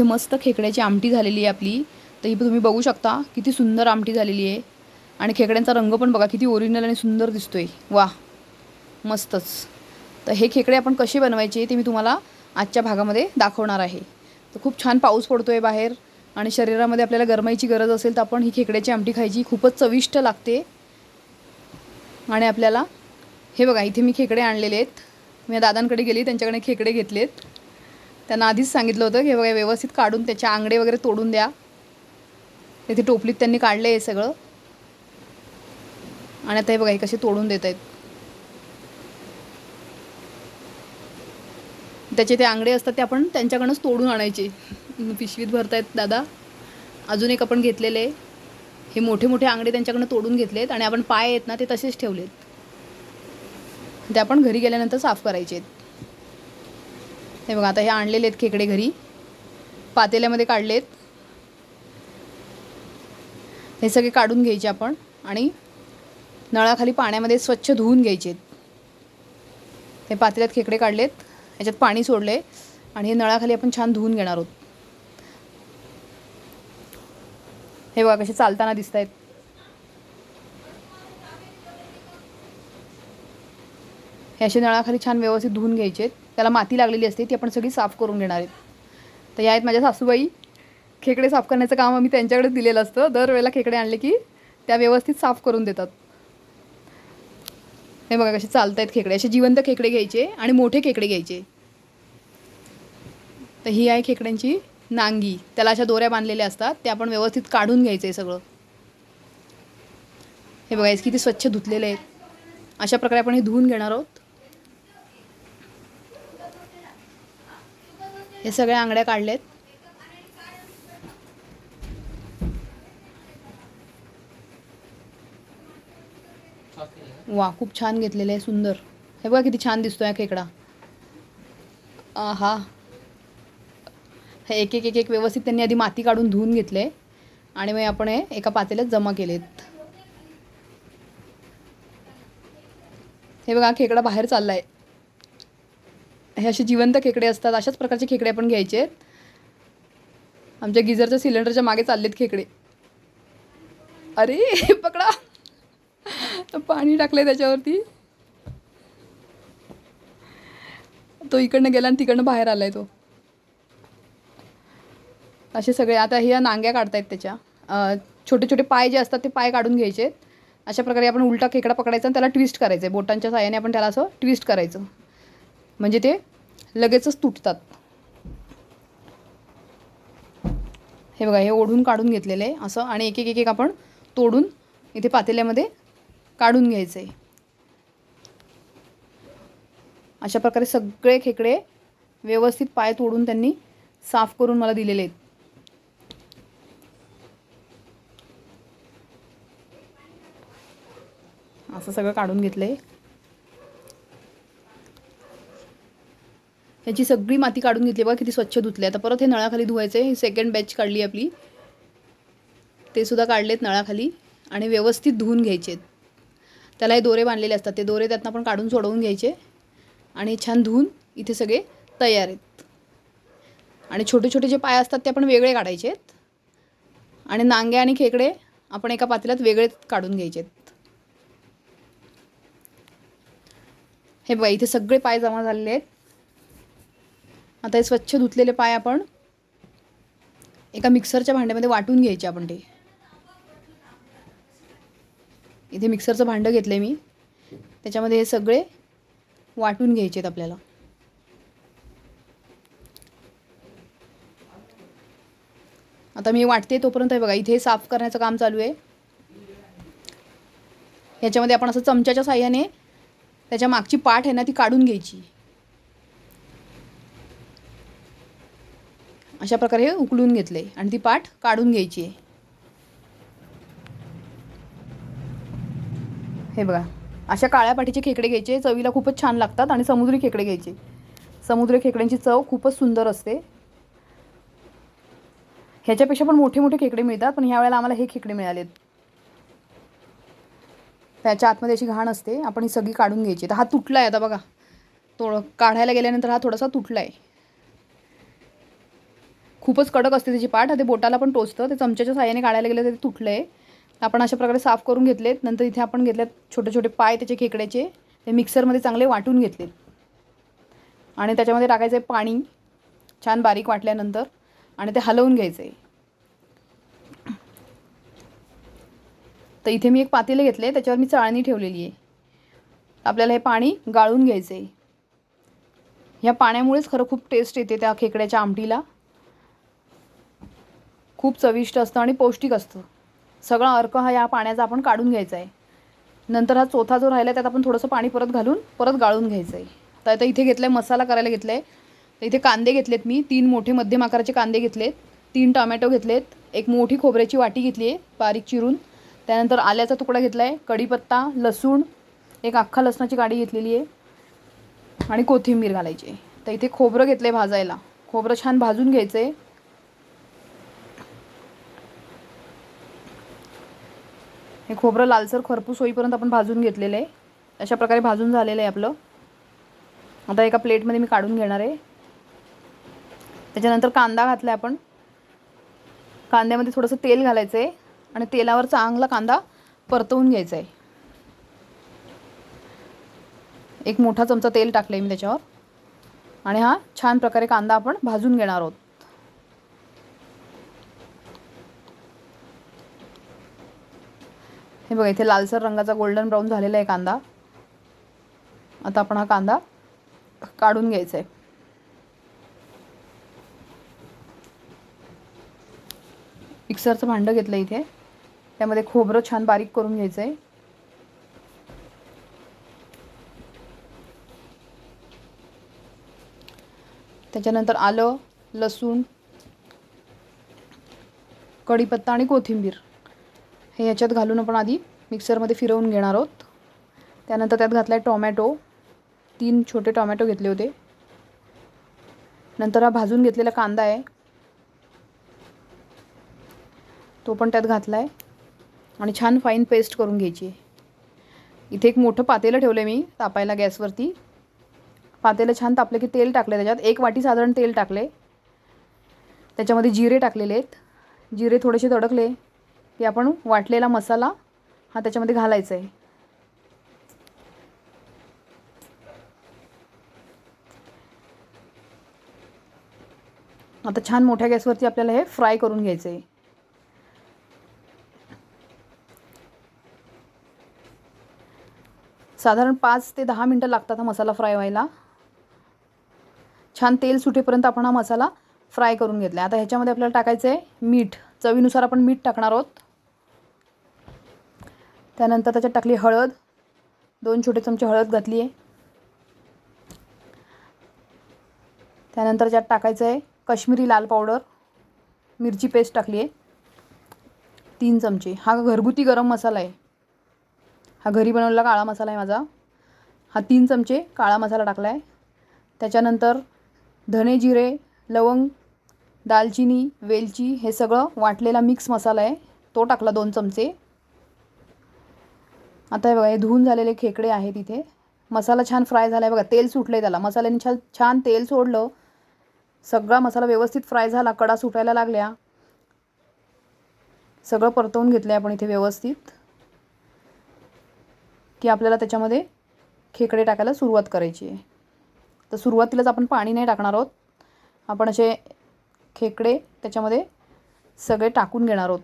इथे मस्त खेकड्याची आमटी झालेली आहे आपली. तर ही तुम्ही बघू शकता किती सुंदर आमटी झालेली आहे. आणि खेकड्यांचा रंग पण बघा किती ओरिजिनल आणि सुंदर दिसतोय. वा मस्तच. तर हे खेकडे आपण कसे बनवायचे ते मी तुम्हाला आजच्या भागामध्ये दाखवणार आहे. तर खूप छान पाऊस पडतो आहे बाहेर आणि शरीरामध्ये आपल्याला गरमाईची गरज असेल तर आपण ही खेकड्याची आमटी खायची खूपच चविष्ट लागते. आणि आपल्याला हे बघा इथे मी खेकडे आणलेले आहेत. मी दादांकडे गेली त्यांच्याकडे खेकडे घेतलेत. त्यांना आधीच सांगितलं होतं की हे बघा व्यवस्थित काढून त्याचे आंगडे वगैरे तोडून द्या. तिथे टोपलीत त्यांनी काढलं आहे सगळं. आणि आता हे बघा हे कसे तोडून देत आहेत. त्याचे ते आंगडे असतात ते आपण त्यांच्याकडनंच तोडून आणायचे. पिशवीत भरतायत दादा. अजून एक आपण घेतलेले. आहे हे मोठे मोठे आंगडे त्यांच्याकडनं तोडून घेतलेत आणि आपण पाय आहेत ना ते तसेच ठेवलेत. ते आपण घरी गेल्यानंतर साफ करायचे आहेत हे बघा आता हे आणलेले आहेत खेकडे घरी. पातेल्यामध्ये काढलेत. हे सगळे काढून घ्यायचे आपण आणि नळाखाली पाण्यामध्ये स्वच्छ धुवून घ्यायचे हे पातेल्यात खेकडे काढलेत. याच्यात पाणी सोडले आणि हे नळाखाली आपण छान धुवून घेणार आहोत. हे बघा कसे चालताना दिसत आहेत हे असे नळाखाली छान व्यवस्थित धुवून घ्यायचे आहेत. त्याला माती लागलेली असते ती आपण सगळी साफ करून घेणार आहेत. तर या आहेत माझ्या सासूबाई. खेकडे साफ करण्याचं काम आम्ही त्यांच्याकडे दिलेलं असतं. दरवेळेला खेकडे आणले की त्या व्यवस्थित साफ करून देतात. हे बघा कसे चालत आहेत खेकडे. असे जिवंत खेकडे घ्यायचे आणि मोठे खेकडे घ्यायचे. तर ही आहे खेकड्यांची नांगी. त्याला अशा दोऱ्या बांधलेल्या असतात. ते आपण व्यवस्थित काढून घ्यायचं आहे सगळं. हे बघा किती स्वच्छ धुतलेले आहेत. अशा प्रकारे आपण हे धुवून घेणार आहोत. हे सगळ्या आंगड्या काढल्यात वा खूप छान घेतलेलं आहे सुंदर. हे बघा किती छान दिसतो आहे खेकडा. हा हे एक एक एक एक व्यवस्थित त्यांनी आधी माती काढून धुवून घेतले आणि मग आपण हे एका पातेल्यात जमा केलेत. हे बघा खेकडा बाहेर चालला आहे हे असे जिवंत खेकडे असतात अशाच प्रकारचे खेकडे आपण घ्यायचे आहेत. आमच्या गिझरच्या सिलेंडरच्या मागे चाललेत खेकडे. अरे पकडा. पाणी टाकले त्याच्यावरती. तो इकडनं गेला आणि तिकडनं बाहेर आलाय तो. असे सगळे आता ह्या नांग्या काढतायत त्याच्या. छोटे छोटे पाय जे असतात ते पाय काढून घ्यायचे अशा प्रकारे आपण उलटा खेकडा पकडायचा आणि त्याला ट्विस्ट करायचं आहे बोटांच्या साह्याने आपण त्याला असं ट्विस्ट करायचं. म्हणजे ते लगेचच तुटतात. हे बघा हे ओढून काढून घेतलेलं आहे असं आणि एक एक एक एक आपण तोडून इथे पातेल्यामध्ये काढून घ्यायचं आहे अशा प्रकारे सगळे खेकडे व्यवस्थित पाय तोडून त्यांनी साफ करून मला दिलेले आहेत. असं सगळं काढून घेतलं आहे ह्याची सगळी माती काढून घेतली. बघा किती स्वच्छ धुतली आता परत हे नळाखाली धुवायचे ही सेकंड बॅच काढली आपली. ते सुद्धा काढलेत नळाखाली आणि व्यवस्थित धुवून घ्यायचे त्याला हे दोरे बांधलेले असतात. ते दोरे त्यातनं आपण काढून सोडवून घ्यायचे आणि छान धुवून इथे सगळे तयार आहेत. आणि छोटे छोटे जे पाय असतात ते आपण वेगळे काढायचे आहेत आणि नांगे आणि खेकडे आपण एका पातेल्यात वेगळेच काढून घ्यायचे आहेत हे बघा इथे सगळे पाय जमा झालेले आहेत. आता हे स्वच्छ धुतलेले पाय आपण एका मिक्सरच्या भांड्यामध्ये वाटून घ्यायचे आपण ते. इथे मिक्सरचं भांडं घेतलं आहे मी. त्याच्यामध्ये हे सगळे वाटून घ्यायचे आहेत आपल्याला. आता मी वाटते तोपर्यंत बघा इथे साफ करण्याचं काम चालू आहे. ह्याच्यामध्ये आपण असं चमच्याच्या साह्याने त्याच्या मागची पाठ आहे ना ती काढून घ्यायची. अशा प्रकारे हे उकळून घेतले आणि ती पाठ काढून घ्यायची आहे. हे बघा अशा काळ्या पाठीचे खेकडे घ्यायचे चवीला खूपच छान लागतात आणि समुद्री खेकडे घ्यायचे. समुद्री खेकड्यांची चव खूपच सुंदर असते. ह्याच्यापेक्षा पण मोठे मोठे खेकडे मिळतात पण ह्या वेळेला आम्हाला हे खेकडे मिळालेत. त्याच्या आतमध्ये अशी घाण असते आपण ही सगळी काढून घ्यायची. तर हा तुटला आहे आता बघा. तो काढायला गेल्यानंतर हा थोडासा तुटला आहे खूपच कडक असते त्याची पाट ते बोटाला पण टोचतं. ते चमच्याच्या साह्याने काढायला गेलं तर ते तुटलं आहे आपण अशा प्रकारे साफ करून घेतलेत. नंतर इथे आपण घेतल्यात छोटे छोटे पाय त्याचे खेकड्याचे. ते मिक्सरमध्ये चांगले वाटून घेतलेत. आणि त्याच्यामध्ये टाकायचं आहे पाणी. छान बारीक वाटल्यानंतर. आणि ते हलवून घ्यायचं आहे तर इथे मी एक पातेले घेतले. त्याच्यावर मी चाळणी ठेवलेली आहे. आपल्याला हे पाणी गाळून घ्यायचं आहे ह्या पाण्यामुळेच खरं खूप टेस्ट येते त्या खेकड्याच्या आमटीला. खूप चविष्ट असतं आणि पौष्टिक असतं. सगळा अर्क हा या पाण्याचा आपण काढून घ्यायचा आहे नंतर हा चौथा जो राहिला त्यात आपण थोडंसं पाणी परत घालून परत गाळून घ्यायचं आहे तर आता इथे घेतलं आहे मसाला करायला घेतला आहे तर इथे कांदे घेतलेत मी. तीन मोठे मध्यम आकाराचे कांदे घेतलेत. तीन टोमॅटो घेतलेत. एक मोठी खोबऱ्याची वाटी घेतली आहे बारीक चिरून. त्यानंतर आल्याचा तुकडा घेतला आहे कढीपत्ता लसूण एक अख्खा लसणाची काडी घेतलेली आहे आणि कोथिंबीर घालायची आहे. तर इथे खोबरं घेतलं आहे भाजायला. खोबरं छान भाजून घ्यायचं आहे हे खोबरं लालसर खरपूस होईपर्यंत आपण भाजून घेतलेलं आहे. अशा प्रकारे भाजून झालेलं आहे आपलं. आता एका प्लेटमध्ये मी काढून घेणार आहे. त्याच्यानंतर कांदा घातला आहे आपण. कांद्यामध्ये थोडंसं तेल घालायचं आहे आणि तेलावर चांगला कांदा परतवून घ्यायचा आहे एक मोठा चमचा तेल टाकलं आहे मी त्याच्यावर. आणि हा छान प्रकारे कांदा आपण भाजून घेणार आहोत. हे बघा इथे लालसर रंगाचा गोल्डन ब्राऊन झालेला आहे कांदा. आता आपण हा कांदा काढून घ्यायचा आहे मिक्सरचं भांडं घेतलं इथे. त्यामध्ये खोबरं छान बारीक करून घ्यायचं आहे त्याच्यानंतर आलं लसूण कढीपत्ता आणि कोथिंबीर. हे याच्यात घालून आपण आधी मिक्सरमध्ये फिरवून घेणार आहोत. त्यानंतर त्यात घातला आहे टॉमॅटो. तीन छोटे टॉमॅटो घेतले होते. नंतर हा भाजून घेतलेला कांदा आहे. तो पण त्यात घातला आहे आणि छान फाईन पेस्ट करून घ्यायची आहे. इथे एक मोठं पातेलं ठेवलं आहे मी तापायला गॅसवरती. पातेलं छान तापलं की तेल टाकलं त्याच्यात. एक वाटी साधारण तेल टाकले त्याच्यामध्ये जिरे टाकलेले आहेत. जिरे थोडेसे तडकले. की आपण वाटलेला मसाला हा त्याच्यामध्ये घालायचा आहे. आता छान मोठ्या गॅसवरती आपल्याला हे फ्राय करून घ्यायचं आहे साधारण पाच ते दहा मिनटं लागतात हा मसाला फ्राय व्हायला. छान तेल सुटेपर्यंत आपण हा मसाला फ्राय करून घेतला आता ह्याच्यामध्ये आपल्याला टाकायचं आहे मीठ. चवीनुसार आपण मीठ टाकणार आहोत. त्यानंतर त्याच्यात टाकली हळद. दोन छोटे चमचे हळद घातली आहे त्यानंतर त्यात टाकायचं आहे कश्मीरी लाल पावडर. मिरची पेस्ट टाकली आहे तीन चमचे. हा घरगुती गरम मसाला आहे हा घरी बनवलेला काळा मसाला आहे माझा. हा तीन चमचे काळा मसाला टाकला आहे त्याच्यानंतर धने जिरे लवंग दालचिनी वेलची हे सगळं वाटलेला मिक्स मसाला आहे तो टाकला दोन चमचे. आता हे बघा हे धुवून झालेले खेकडे आहेत इथे. मसाला छान फ्राय झाला आहे बघा तेल सुटलं आहे त्याला. मसाल्याने छान छान तेल सोडलं. सगळा मसाला व्यवस्थित फ्राय झाला कडा सुटायला लागल्या. सगळं परतवून घेतलं आहे आपण इथे व्यवस्थित. की आपल्याला त्याच्यामध्ये खेकडे टाकायला सुरुवात करायची आहे. तर सुरुवातीलाच आपण पाणी नाही टाकणार आहोत. आपण असे खेकडे त्याच्यामध्ये सगळे टाकून घेणार आहोत.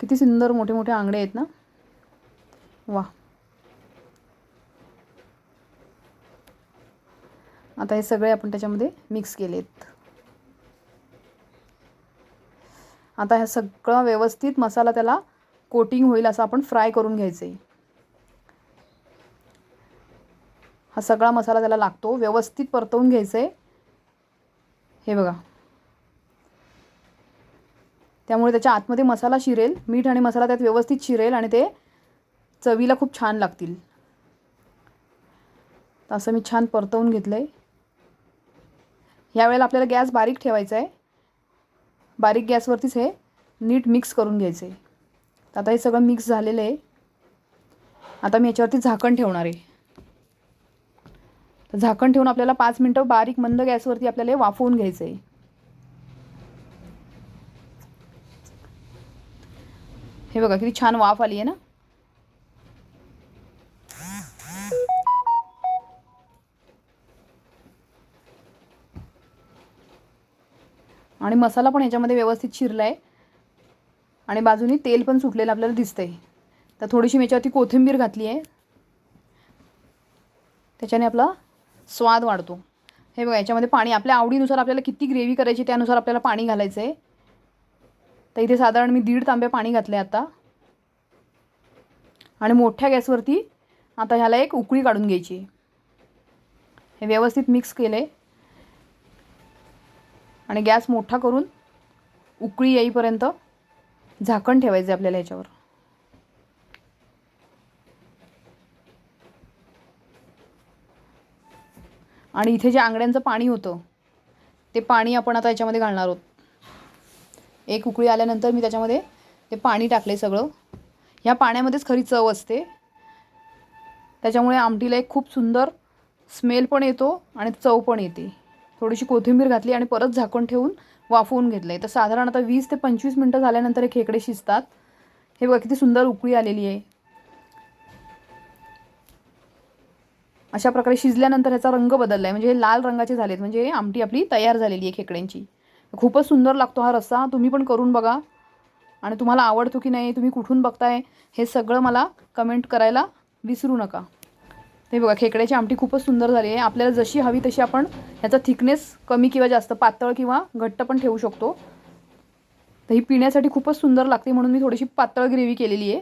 किती सुंदर मोठे मोठे आंगडे आहेत ना. वा. आता हे सगळे आपण त्याच्यामध्ये मिक्स केलेत. आता ह्या सगळं व्यवस्थित मसाला त्याला कोटिंग होईल असं आपण फ्राय करून घ्यायचं आहे हा सगळा मसाला त्याला लागतो. व्यवस्थित परतवून घ्यायचं आहे हे बघा. त्यामुळे त्याच्या आतमध्ये मसाला शिरेल मीठ आणि मसाला त्यात व्यवस्थित शिरेल आणि ते चवीला खूप छान लागतील. तर असं मी छान परतवून घेतलं आहे ह्यावेळेला आपल्याला गॅस बारीक ठेवायचा आहे बारीक गॅसवरतीच हे नीट मिक्स करून घ्यायचं आहे तर आता हे सगळं मिक्स झालेलं आहे. आता मी याच्यावरती झाकण ठेवणार आहे. तर झाकण ठेवून आपल्याला पाच मिनटं बारीक मंद गॅसवरती आपल्याला हे वाफवून घ्यायचं आहे हे बघा किती छान वाफ आली आहे ना. आणि मसाला पण ह्याच्यामध्ये व्यवस्थित शिरला आहे आणि बाजूनी तेल पण सुटलेलं आपल्याला दिसतंय. तर थोडीशी मी याच्यावरती कोथिंबीर घातली आहे त्याच्याने आपला स्वाद वाढतो. हे बघा याच्यामध्ये पाणी आपल्या आवडीनुसार आपल्याला किती ग्रेव्ही करायची त्यानुसार आपल्याला पाणी घालायचं आहे तर इथे साधारण मी दीड तांबे पाणी घातले आता. आणि मोठ्या गॅसवरती आता ह्याला एक उकळी काढून घ्यायची. हे व्यवस्थित मिक्स केलं. आहे आणि गॅस मोठा करून उकळी येईपर्यंत झाकण ठेवायचं आहे आपल्याला याच्यावर आणि इथे जे आंगड्यांचं पाणी होतं ते पाणी आपण आता याच्यामध्ये घालणार आहोत. एक उकळी आल्यानंतर मी त्याच्यामध्ये ते पाणी टाकले सगळं. ह्या पाण्यामध्येच खरी चव असते. त्याच्यामुळे आमटीला एक खूप सुंदर स्मेल पण येतो आणि चव पण येते. थोडीशी कोथिंबीर घातली आणि परत झाकण ठेवून वाफवून घेतलं आहे तर साधारण आता वीस ते पंचवीस मिनटं झाल्यानंतर हे खेकडे शिजतात. हे बघा किती सुंदर उकळी आलेली आहे. अशा प्रकारे शिजल्यानंतर ह्याचा रंग बदलला आहे म्हणजे हे लाल रंगाचे झालेत. म्हणजे आमटी आपली तयार झालेली आहे खेकड्यांची. खूपच सुंदर लागतो हा रस्सा. तुम्ही पण करून बघा. आणि तुम्हाला आवडतो की नाही तुम्ही कुठून बघताय हे सगळं मला कमेंट करायला विसरू नका. हे बघा खेकड्याची आमटी खूपच सुंदर झाली आहे. आपल्याला जशी हवी तशी आपण ह्याचा थिकनेस कमी किंवा जास्त पातळ किंवा घट्ट पण ठेवू शकतो. तर ही पिण्यासाठी खूपच सुंदर लागते म्हणून मी थोडीशी पातळ ग्रेव्ही केलेली आहे.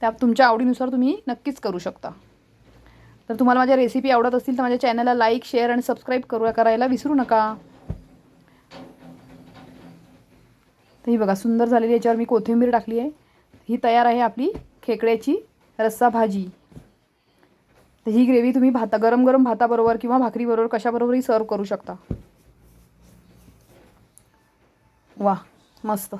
त्या तुमच्या आवडीनुसार तुम्ही नक्कीच करू शकता. तर तुम्हाला माझ्या रेसिपी आवडत असतील तर माझ्या चॅनलला लाईक शेअर आणि सबस्क्राईब करू करायला विसरू नका. तर ही बघा सुंदर झालेली याच्यावर मी कोथिंबीर टाकली आहे. ही तयार आहे आपली खेकड्याची रस्सा भाजी. तर ही ग्रेव्ही तुम्ही भाता गरम गरम भाताबरोबर किंवा भाकरीबरोबर कशाबरोबरही सर्व करू शकता. वा मस्त.